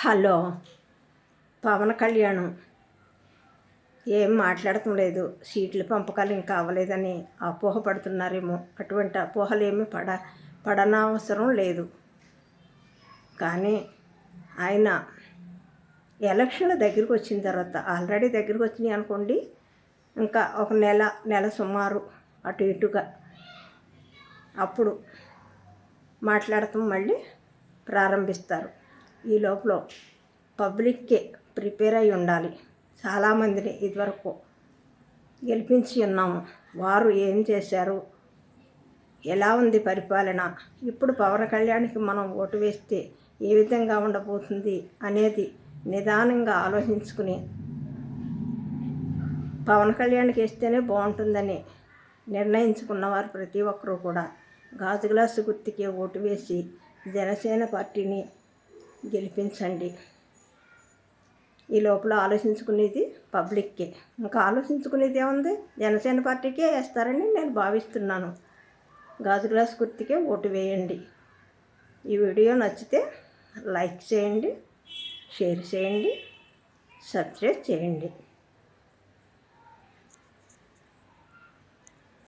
Hello Pawan కళ్యాణం. ఏం మాట్లాడటం లేదు సీట్ల పంపకాలు ఇంకా అవ్వలేదని అపోహపడుతున్నారేమో. అటువంటి అపోహలు ఏమీ పడ పడనవసరం లేదు. కానీ ఆయన ఎలక్షన్ల దగ్గరికి వచ్చిన తర్వాత ఆల్రెడీ దగ్గరికి వచ్చినాయి అనుకోండి ఇంకా ఒక నెల నెల సుమారు అటు ఇటుగా అప్పుడు మాట్లాడటం మళ్ళీ ప్రారంభిస్తారు. ఈ లోపల పబ్లిక్కే ప్రిపేర్ అయి ఉండాలి. చాలామందిని ఇదివరకు గెలిపించి ఉన్నాము. వారు ఏం చేశారు? ఎలా ఉంది పరిపాలన? ఇప్పుడు పవన్ కళ్యాణ్కి మనం ఓటు వేస్తే ఏ విధంగా ఉండబోతుంది అనేది నిదానంగా ఆలోచించుకుని పవన్ కళ్యాణ్కి వేస్తేనే బాగుంటుందని నిర్ణయించుకున్నవారు ప్రతి ఒక్కరూ కూడా గాజు గ్లాసు గుర్తుకే ఓటు వేసి జనసేన పార్టీని గెలిపించండి. ఈ లోపల ఆలోచించుకునేది పబ్లిక్కే. ఇంకా ఆలోచించుకునేది ఏముంది? జనసేన పార్టీకే వేస్తారని నేను భావిస్తున్నాను. గాజు గ్లాస్ కుర్తికే ఓటు వేయండి. ఈ వీడియో నచ్చితే లైక్ చేయండి షేర్ చేయండి సబ్స్క్రైబ్ చేయండి.